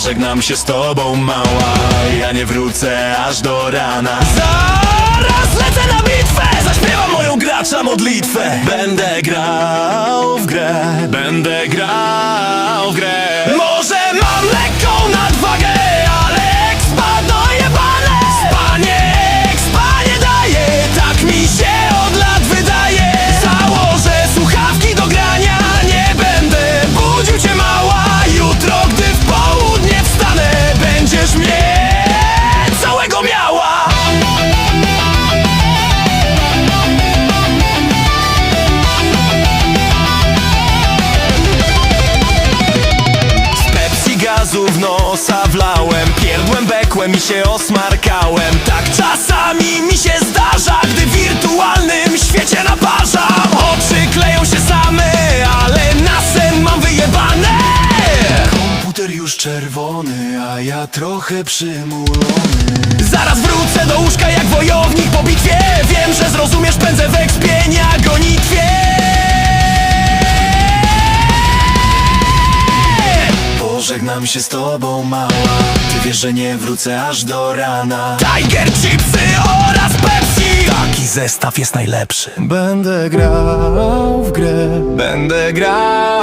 Pożegnam się z tobą mała. Ja nie wrócę aż do rana. Zaraz lecę na bitwę! Zaśpiewam moją gracza modlitwę. Będę grał w grę Będę grał w grę gazu w nosa wlałem. Pierdłem, bekłem i się osmarkałem. Tak czasami mi się zdarza, gdy w wirtualnym świecie naparzam. Oczy kleją się same, ale na sen mam wyjebane. Komputer już czerwony, a ja trochę przymulony. Zaraz wrócę do łóżka jak wojownik Pożegnam się z tobą mała. Ty wiesz, że nie wrócę aż do rana. Tiger, chipsy oraz Pepsi. Taki zestaw jest najlepszy. Będę grał w grę. Będę grał